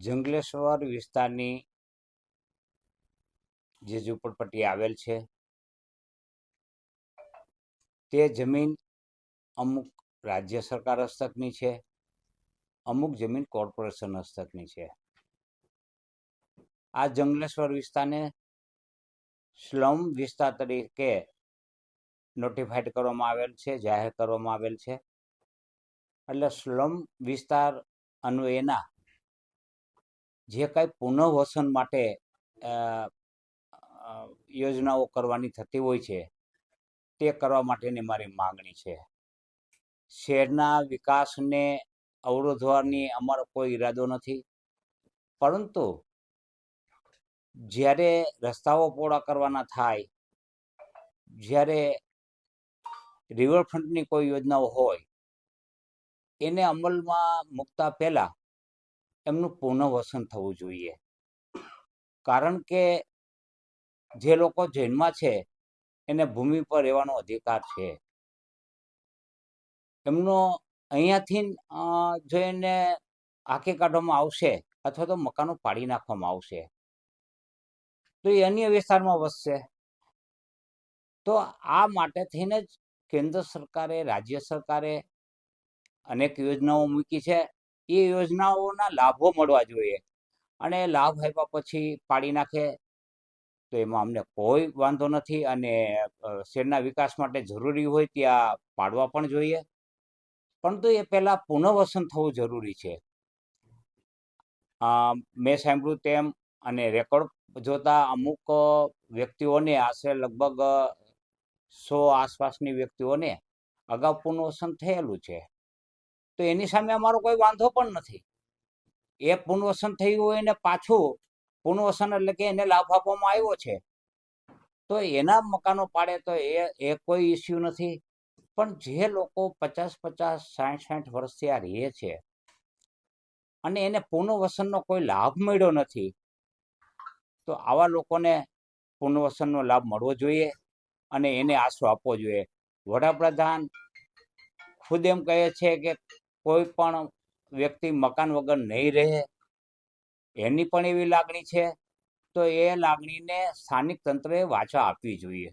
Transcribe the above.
જંગલેશ્વર વિસ્તારની જે ઝૂંપડપટ્ટી આવેલ છે, તે જમીન અમુક રાજ્ય સરકાર હસ્તકની છે, અમુક જમીન કોર્પોરેશન હસ્તકની છે. આ જંગલેશ્વર વિસ્તારને સ્લમ વિસ્તાર તરીકે નોટિફાઈડ કરવામાં આવેલ છે, જાહેર કરવામાં આવેલ છે. એટલે સ્લમ વિસ્તાર અન્વયના જે કાંઈ પુનઃવસન માટે યોજનાઓ કરવાની થતી હોય છે, તે કરવા માટેની મારી માંગણી છે. શહેરના વિકાસને અવરોધવાની અમારો કોઈ ઈરાદો નથી. પરંતુ જ્યારે રસ્તાઓ પહોળા કરવાના થાય, જ્યારે રિવરફ્રન્ટની કોઈ યોજનાઓ હોય, એને અમલમાં મૂકતા પહેલા એમનું પુનઃવસન થવું જોઈએ. કારણ કે જે લોકો જૈનમાં છે, એને ભૂમિ પર રહેવાનો અધિકાર છે. એમનો અહીંયાથી જો એને આંખી કાઢવામાં આવશે અથવા તો મકાનો પાડી નાખવામાં આવશે, તો એ અન્ય વિસ્તારમાં વસશે. તો આ માટે થઈને જ કેન્દ્ર સરકારે, રાજ્ય સરકારે અનેક યોજનાઓ મૂકી છે. એ યોજનાઓના લાભો મળવા જોઈએ. અને લાભ આપ્યા પછી પાડી નાખે તો એમાં અમને કોઈ વાંધો નથી અને શહેરના વિકાસ માટે જરૂરી હોય ત્યાં પાડવા પણ જોઈએ. પરંતુ એ પહેલાં પુનઃવસન થવું જરૂરી છે. મેં સાંભળ્યું તેમ અને રેકોર્ડ જોતા અમુક વ્યક્તિઓને આશરે લગભગ સો આસપાસની વ્યક્તિઓને અગાઉ પુનઃવસન થયેલું છે. તો એની સામે અમારો કોઈ વાંધો પણ નથી. એ પુનઃવસન થયું હોય ને પાછું પુનઃવસન એટલે કે એને લાભ આપવામાં આવ્યો છે. તો એના મકાનો પાડે તો એ એ કોઈ ઇસ્યુ નથી. પણ જે લોકો પચાસ પચાસ, સાઠ સાઠ વર્ષથી આ રહે છે અને એને પુનઃવસનનો કોઈ લાભ મળ્યો નથી, તો આવા લોકોને પુનર્વસનનો લાભ મળવો જોઈએ અને એને આશરો આપવો જોઈએ. વડાપ્રધાન ખુદ એમ કહે છે કે કોઈ પણ વ્યક્તિ મકાન વગર નહીં રહે, એની પણ એવી લાગણી છે, તો એ લાગણીને સ્થાનિક તંત્રએ વાચા આપવી જોઈએ.